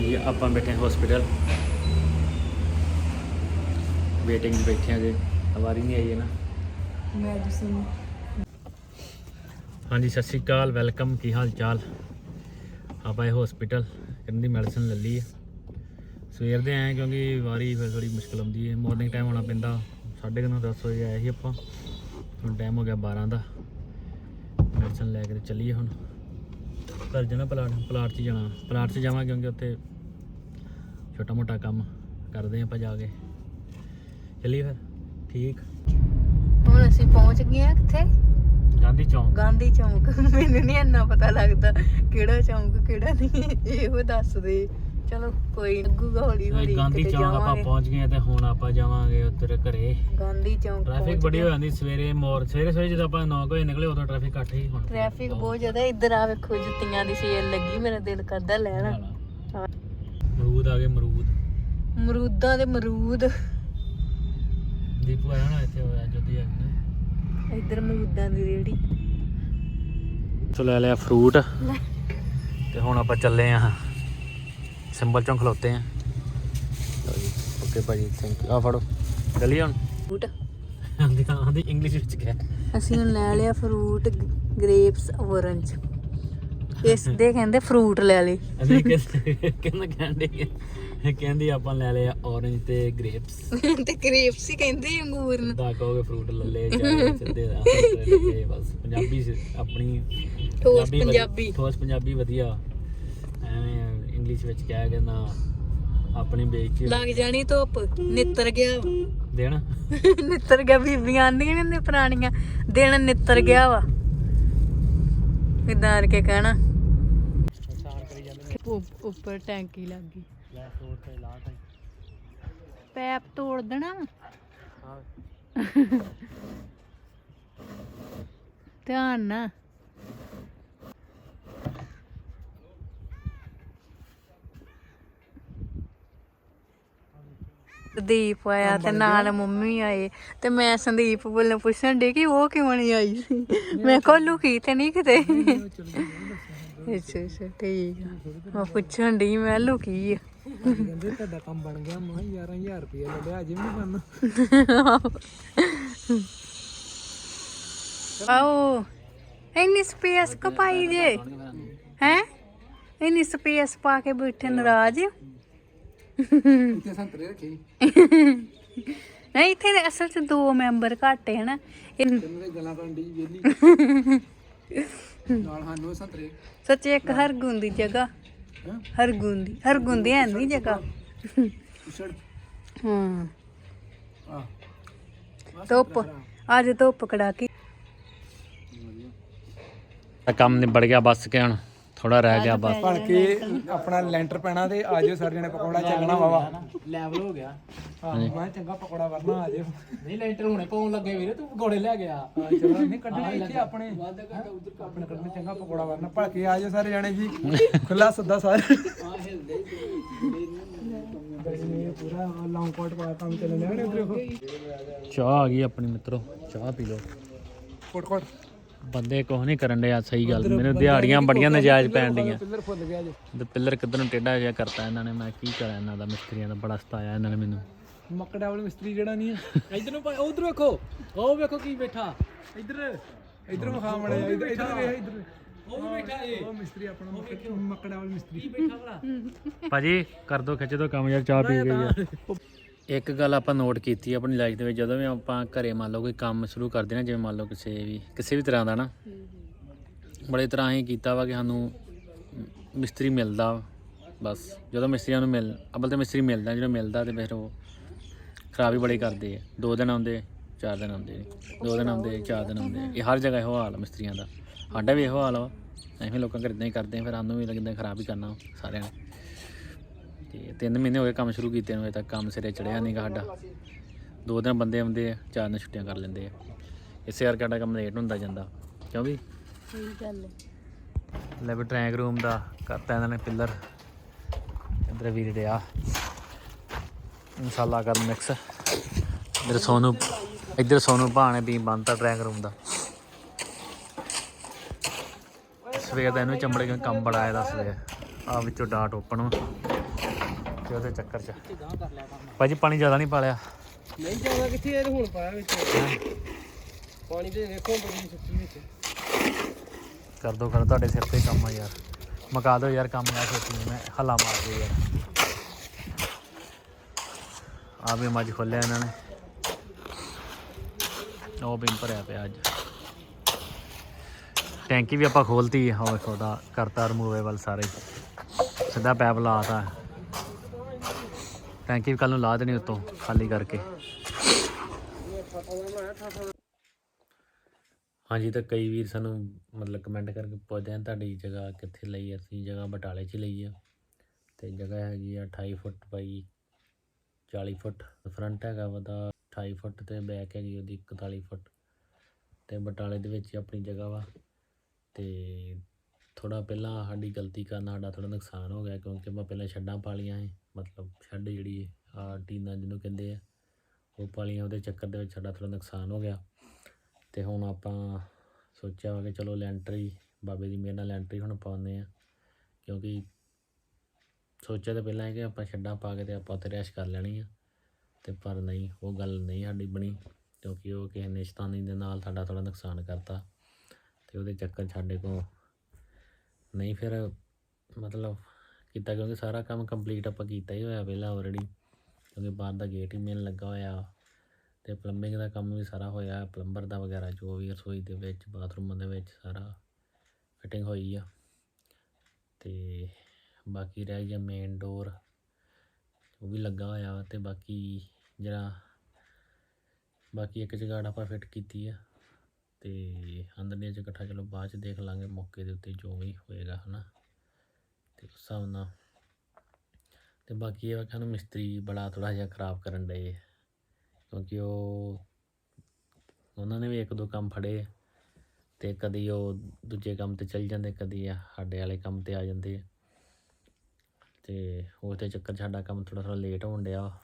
ਜੀ ਆਪਾਂ ਬੈਠੇ ਹਸਪੀਟਲ ਵੇਟਿੰਗ 'ਚ ਬੈਠੇ ਆ ਜੇ। ਵਾਰੀ ਨਹੀਂ ਆਈ ਹੈ ਨਾ। ਮੈਡੀਸਿਨ ਹਾਂਜੀ ਸਤਿ ਸ਼੍ਰੀ ਅਕਾਲ ਵੈਲਕਮ ਕੀ ਹਾਲ ਚਾਲ ਆਪਾਂ ਇਹ ਹਸਪੀਟਲ ਕਰਨ ਦੀ ਮੈਡੀਸਨ ਲੈ ਲਈ ਹੈ ਸਵੇਰ ਦੇ ਆਏ ਕਿਉਂਕਿ ਵਾਰੀ ਫਿਰ ਥੋੜੀ ਮੁਸ਼ਕਲ ਆਉਂਦੀ ਹੈ। ਮਾਰਨਿੰਗ ਟਾਈਮ ਆਉਣਾ ਪੈਂਦਾ। 9:30 10 ਵਜੇ ਆਏ ਸੀ ਆਪਾਂ। ਹੁਣ ਟਾਈਮ ਹੋ ਗਿਆ 12 ਦਾ। ਮੈਡੀਸਨ ਲੈ ਕੇ ਚੱਲੀਏ ਹੁਣ। ਘਰ ਜਾਣਾ ਪਲਾਟ ਪਲਾਟ 'ਚ ਜਾਣਾ। ਪਲਾਟ 'ਚ ਜਾਵਾਂ ਕਿਉਂਕਿ ਉੱਥੇ ਛੋਟਾ ਮੋਟਾ ਕੰਮ ਕਰਦੇ ਆਪਾਂ ਜਾ ਕੇ। ਚੱਲੀਏ ਫਿਰ ਠੀਕ। ਹੁਣ ਅਸੀਂ ਪਹੁੰਚ ਗਏ ਆ ਕਿੱਥੇ? ਗਾਂਧੀ ਚੌਂਕ। ਗਾਂਧੀ ਚੌਂਕ। ਮੈਨੂੰ ਨਹੀਂ ਇੰਨਾ ਪਤਾ ਲੱਗਦਾ ਕਿਹੜਾ ਚੌਂਕ ਕਿਹੜਾ ਨਹੀਂ ਇਹੋ ਦੱਸ ਦੇ। ਚਲੋ ਕੋਈ ਨੀ, ਲੱਗੂਗਾ ਹੌਲੀ ਹੌਲੀ ਗਾਂਧੀ ਚੌਂਕ ਆਪਾਂ। ਪਹੁੰਚ ਗਏ ਤੇ ਹੁਣ ਆਪਾਂ ਜਾਵਾਂਗੇ ਉੱਧਰ ਘਰੇ। ਗਾਂਧੀ ਚੌਂਕ ਟ੍ਰੈਫਿਕ ਪਹੁੰਚ ਬੜੀ ਗਏ। ਹੋ ਜਾਂਦੀ ਸਵੇਰੇ ਮੋਰ ਸਵੇਰੇ ਸਵੇਰੇ ਜਦੋਂ ਆਪਾਂ 9 ਵਜੇ ਨਿਕਲੇ ਉਦੋਂ ਟ੍ਰੈਫਿਕ ਘੱਟ ਹੀ ਹੁਣ ਟ੍ਰੈਫਿਕ ਬਹੁਤ ਜ਼ਿਆਦਾ ਇੱਧਰ ਆ ਵੇਖੋ ਜੁੱਤੀਆਂ ਦੀ ਸੇਲ ਲੱਗੀ ਮੇਰਾ ਦਿਲ ਕਰਦਾ ਲੈਣਾ। ਹਾਂ। ਮਰੂਦ ਆ ਗਏ ਮਰੂਦ ਮਰੂਦਾਂ ਦੇ ਮਰੂਦ ਦੀਪੂ ਆਇਆ ਨਾ ਇੱਥੇ ਹੋਇਆ ਜੋਦੀ ਆ ਗਏ ਇੱਧਰ ਮਰੂਦਾਂ ਦੀ ਰੇੜੀ ਚੋ ਲੈ ਲਿਆ ਫਰੂਟ ਤੇ ਹੁਣ ਆਪਾਂ ਚੱਲੇ ਆਂ ਸਿੰਬਲ ਚੋਂ ਖਲੋਤੇ ਆਂ। ਓਕੇ ਭਾਜੀ ਥੈਂਕ ਯੂ ਆ ਫੜੋ। ਚੱਲੀਏ ਹੁਣ। ਫਰੂਟ ਆਂਦੀ ਆਂਦੀ ਇੰਗਲਿਸ਼ ਵਿੱਚ ਕਿਹਾ। ਅਸੀਂ ਹੁਣ ਲੈ ਲਿਆ ਫਰੂਟ ਗ੍ਰੇਪਸ ਔਰੰਜ ਇਸ ਦੇ ਕਹਿੰਦੇ ਫਰੂਟ ਲੈ ਲਏ। ਅਸੀਂ ਕਿੰਨਾ ਕਹਿੰਦੇ ਕਹਿੰਦੀ ਆਪਾਂ ਲੈ ਲਿਆ orange ਤੇ ਗ੍ਰੇਪਸ ਤੇ ਗ੍ਰੇਪਸ ਹੀ ਕਹਿੰਦੇ ਅੰਗੂਰ ਨੂੰ। ਦਾ ਕਹੋਗੇ ਫਰੂਟ ਲੱਲੇ ਚਾਹੇ ਸਿੱਧੇ ਦਾ ਲੱਲੇ ਬਸ। ਪੰਜਾਬੀ ਸ- ਆਪਣੀ ਠੋਸ ਪੰਜਾਬੀ। ਠੋਸ ਪੰਜਾਬੀ ਵਧੀਆ। ਐਵੇਂ ਇੰਗਲਿਸ਼ ਵਿੱਚ ਕਹਿ ਕੇ ਨਾ ਆਪਣੀ ਬੇਇੱਜ਼ਤੀ ਲੱਗ ਜਾਣੀ ਧੁੱਪ ਨਿੱਤਰ ਗਿਆ ਵਾ। ਦੇਣ। ਨਿੱਤਰ ਗਿਆ ਬੀਬੀਆਂ ਆਂਦੀਆਂ ਨੇ ਪੁਰਾਣੀਆਂ। ਦਿਨ ਨਿੱਤਰ ਗਿਆ ਵਾ। ਇਦਾਂ ਕੇ ਕਹਿਣਾ। ਉੱਪਰ ਟੈਂਕੀ ਲੱਗ ਗਈ। ਲੈ ਫਰੂਟ ਤੇ ਲਾ ਤਾ। ਪੈਪ ਤੋੜ ਦੇਣਾ ਵਾ। ਹਾਂ। ਧਿਆਨ ਨਾ ਸੰਦੀਪ ਆਇਆ ਤੇ ਨਾਲ ਮੰਮੀ ਆਏ ਤੇ ਮੈਂ ਸੰਦੀਪ ਵੱਲੋਂ ਪੁੱਛਣ ਡੇ ਕਿ ਉਹ ਕਿਉਂ ਨਹੀਂ ਆਈ ਸੀ? ਮੈਂ ਕਿਹਾ ਲੁਕੀ ਤੇ ਨਹੀਂ ਕਿਤੇ। ਅੱਛਾ ਅੱਛਾ ਠੀਕ ਆ। ਮੈਂ ਪੁੱਛਣ ਡਈ ਮੈਂ ਲੁਕੀ ਆ? ਕਹਿੰਦੇ ਤੁਹਾਡਾ ਕੰਮ ਬਣ ਗਿਆ ਮੈਂ 11000 ਰੁਪਏ ਲੈ ਲਿਆ ਅਜੇ ਵੀ ਨਹੀਂ ਬਣਨਾ। ਆਓ ਇੰਨੀ ਸਪੇਸ ਕਪਾਈ ਜੇ। ਹੈ? ਇੰਨੀ ਸਪੇਸ ਪਾ ਕੇ ਬੈਠੇ ਨਾਰਾਜ਼। ਇੱਥੇ ਸੰਤਰੇ ਰੱਖੇ ਨਹੀਂ ਇੱਥੇ ਤਾਂ ਅਸਲ 'ਚ ਦੋ ਮੈਂਬਰ ਘੱਟ ਹੈ ਨਾ ਇਹ- ਤੈਨੂੰ ਤੇ ਗੱਲਾਂ ਕਰਨ ਦੀ ਵੇਲੀ ਨਾਲ ਸਾਨੂੰ ਸੰਤਰੇ। ਸੱਚੇ ਇੱਕ ਹਰਗੁਣ ਦੀ ਜਗ੍ਹਾ। ਹੈਂ? ਹਰਗੁਣ ਦੀ ਹਰਗੁਣ ਦੀ ਹੈ ਨਹੀਂ ਜਗ੍ਹਾ। ਹਾਂ। ਆ ਧੁੱਪ। ਅੱਜ ਧੁੱਪ ਕੜਾਕੀ। ਕੰਮ ਨਿਬੜ ਗਿਆ ਬਸ ਕੇ ਹੁਣ। ਥੋੜਾ ਰਹਿ ਗਿਆ ਬਸ। ਭੜ ਕੇ ਆਪਣਾ ਲੈਂਟਰ ਪੈਣਾ ਤੇ ਆਜੋ ਸਾਰੇ ਜਣੇ ਪਕੌੜਾ ਚੱਲਣਾ ਵਾਵਾ ਲੈਵਲ ਹੋ ਗਿਆ। ਹਾਂ ਮੈਂ ਚੰਗਾ ਪਕੌੜਾ ਵਰਨਾ ਆਜੋ ਨਹੀਂ ਲੈਂਟਰ ਹੁਣੇ ਪਾਉਣ ਲੱਗੇ ਵੀਰੇ ਤੂੰ ਪਕੌੜੇ ਲੈ ਗਿਆ ਚਲੋ ਨਹੀਂ ਕੱਢਣੇ ਇੱਥੇ ਆਪਣੇ। ਆਪਣੇ ਕੱਢਣੇ ਚੰਗਾ ਪਕੌੜਾ ਵਰਨਾ। ਭੜ ਕੇ ਆਜੋ ਸਾਰੇ ਜਣੇ ਜੀ। ਖੁੱਲਾ ਸੱਦਾ ਸਾਰੇ। ਗਰਮੀ ਹੈ ਪੂਰਾ ਲੌਂਗ ਕੋਟ ਪਾ ਕੰਮ ਚੱਲਣ ਲਿਆ ਨੇ ਦੇਖੋ ਚਾਹ ਆ ਗਈ ਆਪਣੀ ਮਿੱਤਰੋ। ਚਾਹ ਪੀ ਲਓ। ਕੋਟ ਕੋਟ। ਬੰਦੇ ਕੁਛ ਨਹੀਂ ਕਰਨ ਡਿਆ ਸਹੀ ਗੱਲ। ਮੈਨੂੰ ਦਿਹਾੜੀਆਂ ਬੜੀਆਂ ਨਜਾਇਜ਼ ਪੈਣ ਡੀਆਂ। ਪਿੱਲਰ ਫੁੱਲ ਗਿਆ ਜੀ। ਤੇ ਪਿੱਲਰ ਕਿੱਧਰ ਨੂੰ ਟੇਢਾ ਜਿਹਾ ਕਰਤਾ ਇਹਨਾਂ ਨੇ ਮੈਂ ਕੀ ਕਰਾਂ ਇਹਨਾਂ ਦਾ ਮਿਸਤਰੀਆਂ ਦਾ ਬੜਾ ਸਤਾਇਆ ਇਹਨਾਂ ਨੇ ਮੈਨੂੰ। ਮੱਕੜਾ ਵਾਲਾ ਮਿਸਤਰੀ ਜਿਹੜਾ ਨਹੀਂ ਹੈ ਇਧਰ ਨੂੰ ਉਧਰ ਵੇਖੋ। ਉਹ ਵੇਖੋ ਕੀ ਬੈਠਾ। ਇਧਰ ਇਧਰ ਵਿਖਾ ਮੜਿਆ ਇਧਰ ਇਧਰ ਵੇਖ ਇਧਰ। ਉਹ ਵੀ ਬੈਠਾ ਏ ਉਹ ਮਿਸਤਰੀ ਆਪਣਾ ਮੱਕੜ- ਮੱਕੜਾ ਵਾਲਾ ਮਿਸਤਰੀ। ਕੀ ਬੈਠਾ ਭਲਾ? ਭਾਜੀ ਕਰ ਦੋ ਖਿੱਚ ਦੋ ਕੰਮ ਯਾਰ ਚਾਹ ਪੀ ਗਈ ਆ। ਇੱਕ ਗੱਲ ਆਪਾਂ ਨੋਟ ਕੀਤੀ ਆਪਣੀ ਲਾਈਫ ਦੇ ਵਿੱਚ, ਜਦੋਂ ਵੀ ਆਪਾਂ ਘਰੇ ਮੰਨ ਲਓ ਕੋਈ ਕੰਮ ਸ਼ੁਰੂ ਕਰਦੇ ਨਾ, ਜਿਵੇਂ ਮੰਨ ਲਓ ਕਿਸੇ ਵੀ ਕਿਸੇ ਵੀ ਤਰ੍ਹਾਂ ਦਾ ਨਾ, ਬੜੇ ਤਰ੍ਹਾਂ ਹੀ ਕੀਤਾ ਵਾ ਕਿ ਸਾਨੂੰ ਮਿਸਤਰੀ ਮਿਲਦਾ ਵਾ। ਬਸ ਜਦੋਂ ਮਿਸਤਰੀਆਂ ਨੂੰ ਮਿਲ ਅਬਲ ਤੇ ਮਿਸਤਰੀ ਮਿਲਦਾ, ਜਦੋਂ ਮਿਲਦਾ ਤੇ ਫਿਰ ਉਹ ਖਰਾਬੀ ਬੜੀ ਕਰਦੇ ਆ ਦੋ ਦਿਨ ਆਉਂਦੇ, ਚਾਰ ਦਿਨ ਆਉਂਦੇ ਨੀ। ਦੋ ਦਿਨ ਆਉਂਦੇ, ਚਾਰ ਦਿਨ ਆਉਂਦੇ ਇਹ ਹਰ ਜਗ੍ਹਾ ਇਹੋ ਹਾਲ ਆ ਮਿਸਤਰੀਆਂ ਦਾ ਸਾਡਾ ਵੀ ਇਹੋ ਹਾਲ ਵਾ ਐਵੇਂ ਲੋਕਾਂ ਘਰ ਇਦਾਂ ਹੀ ਕਰਦੇ ਆ, ਫਿਰ ਸਾਨੂੰ ਵੀ ਲੱਗਦਾ ਖਰਾਬ ਹੀ ਕਰਨਾ ਸਾਰਿਆਂ ਨੇ ਤੇ ਤਿੰਨ ਮਹੀਨੇ ਹੋ ਗਏ ਕੰਮ ਸ਼ੁਰੂ ਕੀਤੇ ਨੂੰ ਅਜੇ ਤੱਕ ਕੰਮ ਸਿਰੇ ਚੜਿਆ ਨਹੀਂਗਾ ਸਾਡਾ। ਦੋ ਦਿਨ ਬੰਦੇ ਆਉਂਦੇ ਆ ਚਾਰ ਦਿਨ ਛੁੱਟੀਆਂ ਕਰ ਲੈਂਦੇ ਆ। ਇਸੇ ਕਰਕੇ ਸਾਡਾ ਕੰਮ ਲੇਟ ਹੁੰਦਾ ਜਾਂਦਾ। ਕਿਉਂ ਵੀ ਸਹੀ ਗੱਲ ਹੈ ਲੈ ਵੀ ਟਰੈਂਕ ਰੂਮ ਦਾ ਕਰਤਾ ਇਹਨਾਂ ਨੇ ਪਿੱਲਰ ਇਧਰ ਵੀਰ ਡਿਆ। ਮਸਾਲਾ ਕਰ ਮਿਕਸ ਇਧਰ ਸੋਨੂ ਇਧਰ ਸੋਨੂ ਭਾਣੇ ਵੀ ਬੰਨਤਾ ਟਰੈਂਕ ਰੂਮ ਦਾ। ਸਵੇਰ ਦਾ ਇਹਨੂੰ ਚੰਬੜੇ ਕੰਮ ਬੜਾ ਇਹਦਾ ਸਵੇਰ। ਆ ਵਿੱਚੋਂ ਡਾਟ ਓਪਨ ਤੇ ਉਹਦੇ ਚੱਕਰ 'ਚ। ਭਾਜੀ ਪਾਣੀ ਜ਼ਿਆਦਾ ਨਹੀਂ ਪਾਲਿਆ। ਨਹੀਂ ਜਾਣਾ ਕਿੱਥੇ ਇਹ ਹੁਣ ਪਾਇਆ ਵਿੱਚ। ਪਾਣੀ ਦੇ ਵੇਖੋ ਬੜੀ ਸੁੱਕੀ ਵਿੱਚ। ਕਰ ਦੋ ਕਰ ਤੁਹਾਡੇ ਸਿਰ ਤੇ ਕੰਮ ਆ ਯਾਰ। ਮਕਾ ਦਿਓ ਯਾਰ ਕੰਮ ਆ ਛੇਤੀ ਮੈਂ ਹੱਲਾ ਮਾਰ ਦੇ ਯਾਰ। ਆ ਵੀ ਮੱਝ ਖੋਲਿਆ ਇਹਨਾਂ ਨੇ। ਉਹ ਵੀ ਭਰਿਆ ਪਿਆ ਅੱਜ। ਟੈਂਕੀ ਵੀ ਆਪਾਂ ਖੋਲਤੀ ਆ ਉਹ ਵੇਖੋ ਦਾ ਕਰਤਾ ਰਿਮੂਵੇਬਲ ਸਾਰੇ। ਸਿੱਧਾ ਪੈਪ ਲਾਤਾ ਟੈਂਕੀ ਵੀ ਕੱਲ ਨੂੰ ਲਾ ਦੇਣੀ ਉੱਤੋਂ, ਖਾਲੀ ਕਰਕੇ। ਹਾਂਜੀ, ਤਾਂ ਕਈ ਵੀਰ ਸਾਨੂੰ ਮਤਲਬ ਕਮੈਂਟ ਕਰਕੇ ਪੁੱਛਦੇ ਆ, ਤੁਹਾਡੀ ਜਗ੍ਹਾ ਕਿੱਥੇ ਲਈ ਅਸੀਂ ਜਗ੍ਹਾ ਬਟਾਲੇ 'ਚ ਲਈ ਆ। ਤੇ ਜਗ੍ਹਾ ਹੈਗੀ ਆ 28 ਫੁੱਟ ਬਾਈ 40 ਫੁੱਟ। ਫਰੰਟ ਹੈਗਾ ਉਹਦਾ 28 ਫੁੱਟ ਤੇ ਬੈਕ ਹੈਗੀ ਉਹਦੀ 41 ਫੁੱਟ। ਤੇ ਬਟਾਲੇ ਦੇ ਵਿੱਚ ਹੀ ਆਪਣੀ ਜਗ੍ਹਾ ਵਾ। ਤੇ ਥੋੜਾ ਪਹਿਲਾਂ ਸਾਡੀ ਗਲਤੀ ਕਾਰਨ ਸਾਡਾ ਥੋੜਾ ਨੁਕਸਾਨ ਹੋ ਗਿਆ, ਕਿਉਂਕਿ ਆਪਾਂ ਪਹਿਲਾਂ ਛੱਡਾਂ ਪਾਲੀਆਂ ਸੀ। ਮਤਲਬ ਸ਼ੈੱਡ ਜਿਹੜੀ ਆ ਟੀਨਾ ਜਿਹਨੂੰ ਕਹਿੰਦੇ ਆ, ਉਹ ਪਾਲੀਆਂ ਉਹਦੇ ਚੱਕਰ ਦੇ ਵਿੱਚ ਸਾਡਾ ਥੋੜਾ ਨੁਕਸਾਨ ਹੋ ਗਿਆ। ਤੇ ਹੁਣ ਆਪਾਂ ਸੋਚਿਆ ਵਾ ਕਿ ਚਲੋ ਲੈਂਟਰੀ ਬਾਬੇ ਦੀ ਮਿਹਰ ਨਾਲ ਲੈਂਟਰ ਹੁਣ ਪਾਉਂਦੇ ਆ ਕਿਉਂਕਿ ਸੋਚਿਆ ਤਾਂ ਪਹਿਲਾਂ ਹੈ ਕਿ ਆਪਾਂ ਛੱਡਾਂ ਪਾ ਕੇ ਤੇ ਆਪਾਂ ਉੱਥੇ ਰੈਸ਼ ਕਰ ਲੈਣੀ ਆ। ਤੇ ਪਰ ਨਹੀਂ, ਉਹ ਗੱਲ ਨਹੀਂ ਸਾਡੀ ਬਣੀ। ਕਿਉਂਕਿ ਉਹ ਕਿਸੇ ਨੇ ਸ਼ੈਤਾਨੀ ਦੇ ਨਾਲ ਸਾਡਾ ਥੋੜਾ ਨੁਕਸਾਨ ਕਰਤਾ। ਤੇ ਉਹਦੇ ਚੱਕਰ ਸਾਡੇ ਕੋ ਨਹੀਂ ਫਿਰ ਮਤਲਬ ਕੀਤਾ ਕਿਉਂਕਿ ਸਾਰਾ ਕੰਮ ਕੰਪਲੀਟ ਆਪਾਂ ਕੀਤਾ ਹੀ ਹੋਇਆ ਪਹਿਲਾਂ ਆਲਰੇਡੀ ਕਿਉਂਕਿ ਬਾਹਰ ਦਾ ਗੇਟ ਹੀ ਮੇਨ ਲੱਗਾ ਹੋਇਆ। ਤੇ ਪਲੰਬਿੰਗ ਦਾ ਕੰਮ ਵੀ ਸਾਰਾ ਹੋਇਆ ਪਲੰਬਰ ਦਾ ਵਗੈਰਾ ਜੋ ਵੀ ਰਸੋਈ ਦੇ ਵਿੱਚ ਬਾਥਰੂਮ ਦੇ ਵਿੱਚ ਸਾਰਾ ਫਿਟਿੰਗ ਹੋਈ ਆ। ਤੇ ਬਾਕੀ ਰਹਿ ਗਿਆ ਮੇਨ ਡੋਰ ਉਹ ਵੀ ਲੱਗਾ ਹੋਇਆ ਵਾ ਤੇ ਬਾਕੀ ਜਿਹੜਾ, ਬਾਕੀ ਇੱਕ ਜਗਾੜ ਆਪਾਂ ਫਿੱਟ ਕੀਤੀ ਆ। ਤੇ ਅੰਦਰਲੀਆਂ ਚ ਇਕੱਠਾ ਚਲੋ ਬਾਅਦ ਚ ਦੇਖ ਲਾਂਗੇ ਮੌਕੇ ਦੇ ਉੱਤੇ ਜੋ ਵੀ ਹੋਏਗਾ, ਹਨਾ। ਤੇ ਹਿਸਾਬ ਨਾਲ। ਤੇ ਬਾਕੀ ਇਹ ਵਾ ਕਿ ਮਿਸਤਰੀ ਬੜਾ ਥੋੜਾ ਜਿਹਾ ਖਰਾਬ ਕਰਨ ਡਏ ਕਿਉਂਕਿ ਉਹ, ਉਹਨਾਂ ਨੇ ਵੀ ਇੱਕ ਦੋ ਕੰਮ ਫੜੇ ਆ। ਤੇ ਕਦੀ ਉਹ ਦੂਜੇ ਕੰਮ ਤੇ ਚੱਲ ਜਾਂਦੇ, ਕਦੀ ਸਾਡੇ ਵਾਲੇ ਕੰਮ ਤੇ ਆ ਜਾਂਦੇ ਆ। ਤੇ ਚੱਕਰ 'ਚ ਸਾਡਾ ਕੰਮ ਥੋੜਾ ਥੋੜਾ ਲੇਟ ਹੋਣ ਡਿਆ ਵਾ।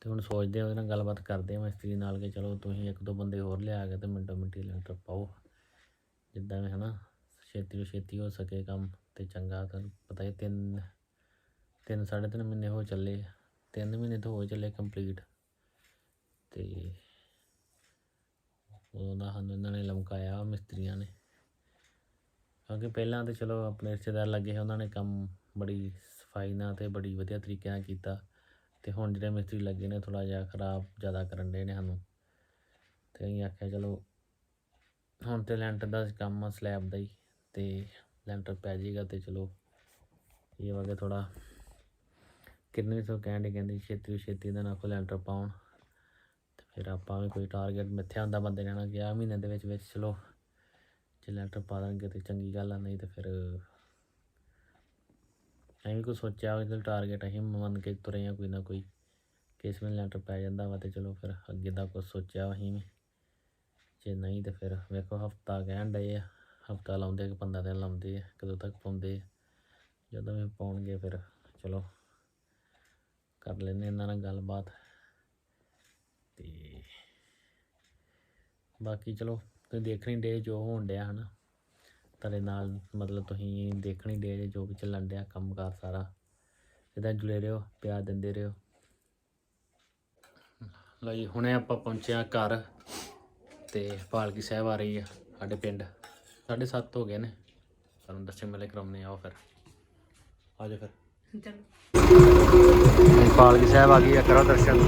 ਤੇ ਹੁਣ ਸੋਚਦੇ ਆ ਉਹਦੇ ਨਾਲ ਗੱਲਬਾਤ ਕਰਦੇ ਆ ਮਿਸਤਰੀ ਨਾਲ ਕਿ ਚਲੋ ਤੁਸੀਂ ਇੱਕ ਦੋ ਬੰਦੇ ਹੋਰ ਲਿਆ ਕੇ ਤੇ ਮਿੰਟੋ ਮਿੰਟੀ ਲੈਂਟਰ ਪਾਓ। ਜਿੱਦਾਂ ਵੀ ਨਾ ਛੇਤੀ ਤੋਂ ਛੇਤੀ ਹੋ ਸਕੇ ਕੰਮ। ਤੇ ਚੰਗਾ ਤੁਹਾਨੂੰ ਪਤਾ ਹੀ ਤਿੰਨ ਤਿੰਨ ਸਾਢੇ ਤਿੰਨ ਮਹੀਨੇ ਹੋ ਚੱਲੇ ਤਿੰਨ ਮਹੀਨੇ ਤੋਂ ਹੋ ਚੱਲੇ ਕੰਪਲੀਟ ਤੇ ਉਦੋਂ ਦਾ ਸਾਨੂੰ ਇਹਨਾਂ ਨੇ ਲਮਕਾਇਆ ਮਿਸਤਰੀਆਂ ਨੇ। ਕਿਉਂਕਿ ਪਹਿਲਾਂ ਤੇ ਚਲੋ ਆਪਣੇ ਰਿਸ਼ਤੇਦਾਰ ਲੱਗੇ ਉਹਨਾਂ ਨੇ ਕੰਮ ਬੜੀ ਸਫ਼ਾਈ ਨਾਲ ਤੇ ਬੜੀ ਵਧੀਆ ਤਰੀਕੇ ਨਾਲ ਕੀਤਾ। ਤੇ ਹੁਣ ਜਿਹੜੇ ਮਿਸਤਰੀ ਲੱਗੇ ਨੇ ਥੋੜਾ ਜਿਹਾ ਖਰਾਬ ਜ਼ਿਆਦਾ ਕਰਨ ਦੇ ਨੇ ਸਾਨੂੰ। ਤੇ ਅਸੀਂ ਆਖਿਆ ਚਲੋ, ਹੁਣ ਤੇ ਲੈਂਟਰ ਦਾ ਕੰਮ ਆ ਸਲੈਬ ਦਾ ਹੀ। ਤੇ ਲੈਂਟਰ ਪੈ ਜਾਏਗਾ ਤੇ ਚਲੋ ਇਹ ਵਗੇ ਥੋੜਾ ਕਿੰਨੇ ਵੀ ਸੋ ਕਹਿੰਦੇ ਕਹਿੰਦੇ ਛੇਤੀ ਛੇਤੀ ਦਾ ਨਾ ਕੋ ਲੈਂਟਰ ਪਾਉਣ। ਤੇ ਫਿਰ ਆਪਾਂ ਵੀ ਕੋਈ ਟਾਰਗੇਟ ਮਿੱਥਿਆ ਹੁੰਦਾ ਬੰਦੇ ਨੇ ਨਾ ਕਿ ਆਹ ਮਹੀਨੇ ਦੇ ਵਿੱਚ ਵਿੱਚ ਚਲੋ ਜੇ ਲੈਂਟਰ ਪਾ ਦੇਣਗੇ ਤੇ ਚੰਗੀ ਗੱਲ ਆ, ਨਹੀਂ ਤੇ ਫਿਰ ਐਵੇਂ ਕੁਛ ਸੋਚਿਆ ਕਿ ਚਲ ਟਾਰਗੇਟ ਅਸੀਂ ਮੰਨ ਕੇ ਤੁਰੇ ਆ ਕੋਈ ਨਾ ਕੋਈ। ਕਿਸ ਵੇਲੇ ਲੈਂਟਰ ਪੈ ਜਾਂਦਾ ਵਾ ਤੇ ਚਲੋ ਫਿਰ ਅੱਗੇ ਦਾ ਕੁਛ ਸੋਚਿਆ ਅਸੀਂ ਵੀ। ਜੇ ਨਹੀਂ ਤੇ ਫਿਰ ਵੇਖੋ ਹਫਤਾ ਕਹਿਣ ਡਏ ਆ। ਹਫਤਾ ਲਾਉਂਦੇ ਕਿ 15 ਦਿਨ ਲਾਉਂਦੇ ਆ, ਕਦੋਂ ਤੱਕ ਪਾਉਂਦੇ ਆ। ਜਦੋਂ ਵੀ ਪਾਉਣਗੇ ਫਿਰ ਚਲੋ ਕਰ ਲੈਂਦੇ ਇਹਨਾਂ ਨਾਲ ਗੱਲਬਾਤ। ਤੇ ਬਾਕੀ ਚਲੋ, ਤੁਸੀਂ ਦੇਖਣੀ ਡੇ ਜੋ ਹੋਣ ਡਿਆ ਹਨਾ। ਤੁਹਾਡੇ ਨਾਲ ਮਤਲਬ ਤੁਸੀਂ ਦੇਖਣੀ ਡੇ ਜੋ ਵੀ ਚੱਲਣ ਡਿਆ ਕੰਮਕਾਰ ਸਾਰਾ। ਇਦਾਂ ਜੁੜੇ ਰਹੋ, ਪਿਆਰ ਦਿੰਦੇ ਰਹੋ। ਲਓ ਜੀ, ਹੁਣੇ ਆਪਾਂ ਪਹੁੰਚਿਆ ਘਰ ਤੇ ਪਾਲਕੀ ਸਾਹਿਬ ਆ ਰਹੀ ਆ, ਸਾਡੇ ਪਿੰਡ। ਸਾਢੇ ਸੱਤ ਹੋ ਗਏ ਨੇ। ਤੁਹਾਨੂੰ ਦਰਸ਼ਨ ਮੇਲੇ ਕਰਾਉਣੇ ਆਓ ਫਿਰ। ਆ ਜਾ ਫਿਰ। ਪਾਲਕੀ ਸਾਹਿਬ ਆ ਗਈ ਆ ਕਰੋ ਦਰਸ਼ਨ।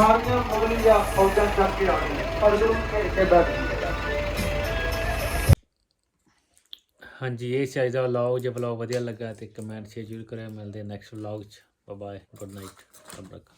ਸਾਰੀਆਂ ਮੁਗਲੀਆਂ ਫੌਜਾਂ ਚੱਕ ਆ ਗਈਆਂ। ਅਰਜੁਨ ਕੇ ਬੈਠ ਹਾਂਜੀ, ਇਹ ਸਾਈਜ਼ ਦਾ ਵਲੌਗ ਜੇ ਵਲੌਗ ਵਧੀਆ ਲੱਗਾ ਤੇ ਕਮੈਂਟ ਸ਼ੇਅਰ ਜ਼ਰੂਰ ਕਰਿਓ। ਮਿਲਦੇ ਨੈਕਸਟ ਵਲੌਗ ਚ। ਬਾਏ ਬਾਏ ਗੁੱਡ ਨਾਈਟ ਰੱਬ ਰੱਖਾ